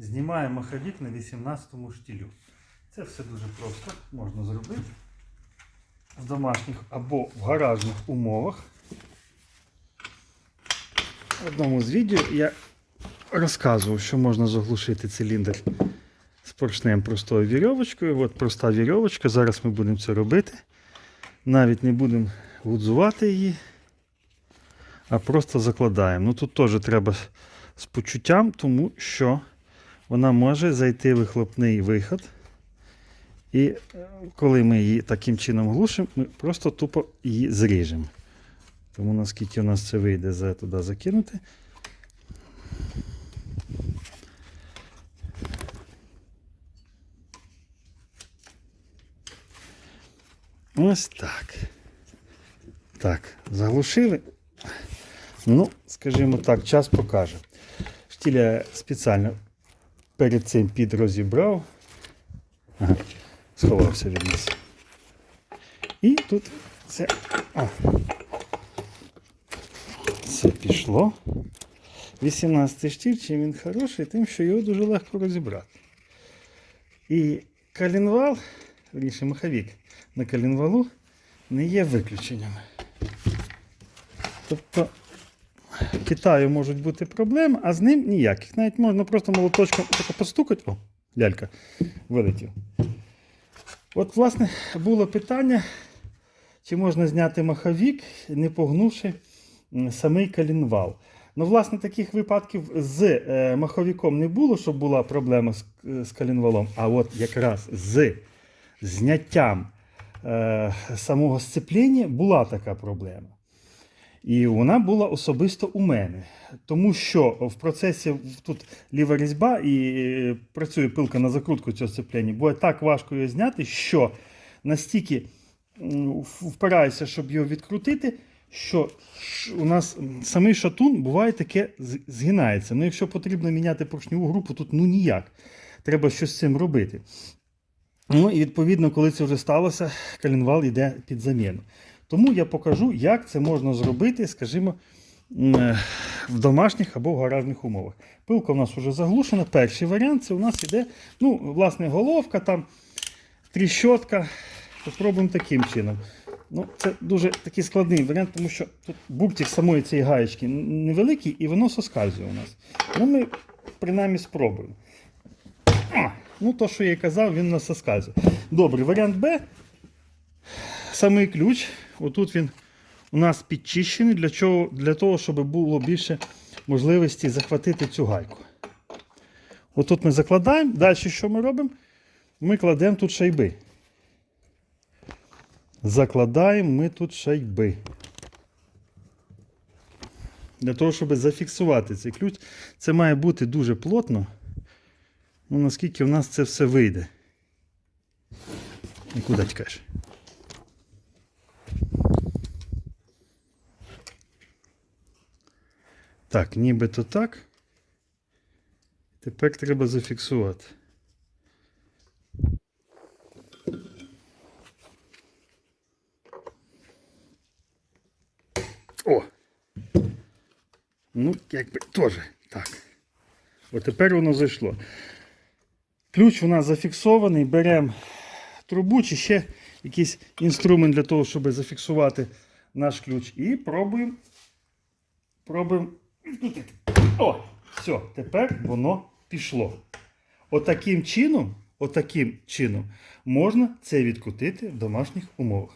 Знімаємо маховик на 18 штілю. Це все дуже просто можна зробити в домашніх або в гаражних умовах. В одному з відео я розказував, що можна заглушити циліндр з поршнем простою вірьовочкою. От проста вірьовочка. Зараз ми будемо це робити. Навіть не будемо гудзувати її, а просто закладаємо. Ну тут теж треба з почуттям, тому що вона може зайти в вихлопний виход. І е, коли ми її таким чином глушимо, ми просто тупо її зріжемо. Тому наскільки у нас це вийде за туди закинути. Ось так. Так, заглушили. Ну, скажімо так, час покаже. Штіля спеціально перед цим підрозібрав. Ага, сховався від нас. І тут це. А, це пішло. 18 штіль, чим він хороший, тим, що його дуже легко розібрати. І калінвал, верніше маховік на калінвалу не є виключенням. Тобто Китаю можуть бути проблеми, а з ним ніяких. Навіть можна просто молоточком постукати. О, лялька вилетів. От, власне, було питання, чи можна зняти маховік, не погнувши самий калінвал. Ну, власне, таких випадків з е, маховіком не було, щоб була проблема з, е, з калінвалом. А от якраз з зняттям е, самого сцепління була така проблема. І вона була особисто у мене. Тому що в процесі тут ліва різьба і е, працює пилка на закрутку цього сцеплення, буде так важко його зняти, що настільки впираюся, щоб його відкрутити, що у нас самий шатун буває таке згинається. Ну, якщо потрібно міняти поршневу групу, тут ну ніяк. Треба щось з цим робити. Ну і відповідно, коли це вже сталося, калінвал йде під заміну. Тому я покажу, як це можна зробити, скажімо, е, в домашніх або в гаражних умовах. Пилка у нас вже заглушена. Перший варіант це у нас іде, ну, власне, головка, там тріщотка. Попробуємо таким чином. Ну, Це дуже такий складний варіант, тому що тут буртик самої цієї гаєчки невеликий і воно соскальзує у нас. Ну, ми принаймні спробуємо. Ну, то, що я казав, він у нас соскальзує. Добре, варіант Б. Самий ключ. Отут він у нас підчищений для, чого, для того, щоб було більше можливості захватити цю гайку. Отут ми закладаємо. Далі що ми робимо? Ми кладемо тут шайби. Закладаємо ми тут шайби. Для того, щоб зафіксувати цей ключ, це має бути дуже плотно. Ну, наскільки в нас це все вийде. Нікуди тікаєш. Так, нібито так. Тепер треба зафіксувати. О! Ну, якби теж так. От тепер воно зайшло. Ключ у нас зафіксований. Беремо трубу чи ще якийсь інструмент для того, щоб зафіксувати наш ключ. І пробуємо. Пробуємо. О! Все, тепер воно пішло. Отаким чином, отаким чином можна це відкрутити в домашніх умовах.